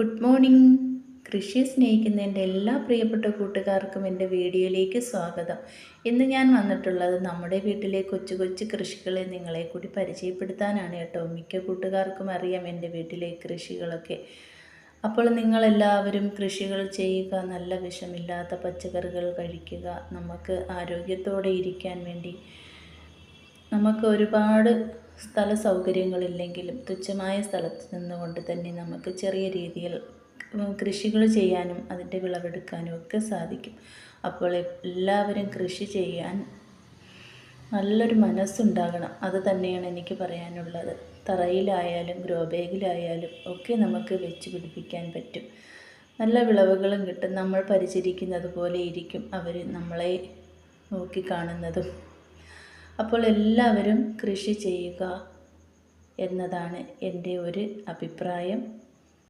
Good morning. കൃഷിയെ സ്നേഹിക്കുന്ന എന്റെ എല്ലാ പ്രിയപ്പെട്ട കൂട്ടുകാർക്കും എന്റെ വീഡിയോയിലേക്ക് സ്വാഗതം. ഇന്ന് ഞാൻ വന്നിട്ടുള്ളത് നമ്മുടെ വീട്ടിലെ കൊച്ചു കൊച്ചു കൃഷികളെ നിങ്ങളെ കൂടി പരിചയപ്പെടുത്താനാണ് കേട്ടോ. മിക്ക കൂട്ടുകാർക്കും അറിയാം എന്റെ വീട്ടിലെ കൃഷികളൊക്കെ. അപ്പോൾ നിങ്ങളെല്ലാവരും കൃഷികൾ ചെയ്യുക നല്ല വിഷമില്ലാത്ത പച്ചക്കറികൾ കഴിക്കുക നമുക്ക് ആരോഗ്യത്തോടെ ഇരിക്കാൻ വേണ്ടി നമുക്ക് ഒരുപാട് സ്ഥല സൗകര്യങ്ങളില്ലെങ്കിലും തുച്ഛമായ സ്ഥലത്ത് നിന്നുകൊണ്ട് തന്നെ നമുക്ക് ചെറിയ രീതിയിൽ കൃഷികൾ ചെയ്യാനും അതിന്റെ വിളവെടുക്കാനും ഒക്കെ സാധിക്കും. അപ്പോൾ എല്ലാവരും കൃഷി ചെയ്യാൻ നല്ലൊരു മനസ്സുണ്ടാകണം. അത് തന്നെയാണ് എനിക്ക് പറയാനുള്ളത്. തറയിലായാലും ഗ്രോ ബാഗിലായാലും ഒക്കെ നമുക്ക് വെച്ച് പിടിപ്പിക്കാൻ പറ്റും. നല്ല വിളവുകളും കിട്ടും. നമ്മൾ പരിചരിക്കുന്നത് പോലെ ഇരിക്കും. അവർ നമ്മളെ നോക്കിക്കാണുന്നതും അപ്പോൾ എല്ലാവരും കൃഷി ചെയ്യുക എന്നതാണ് എന്റെ ഒരു അഭിപ്രായം.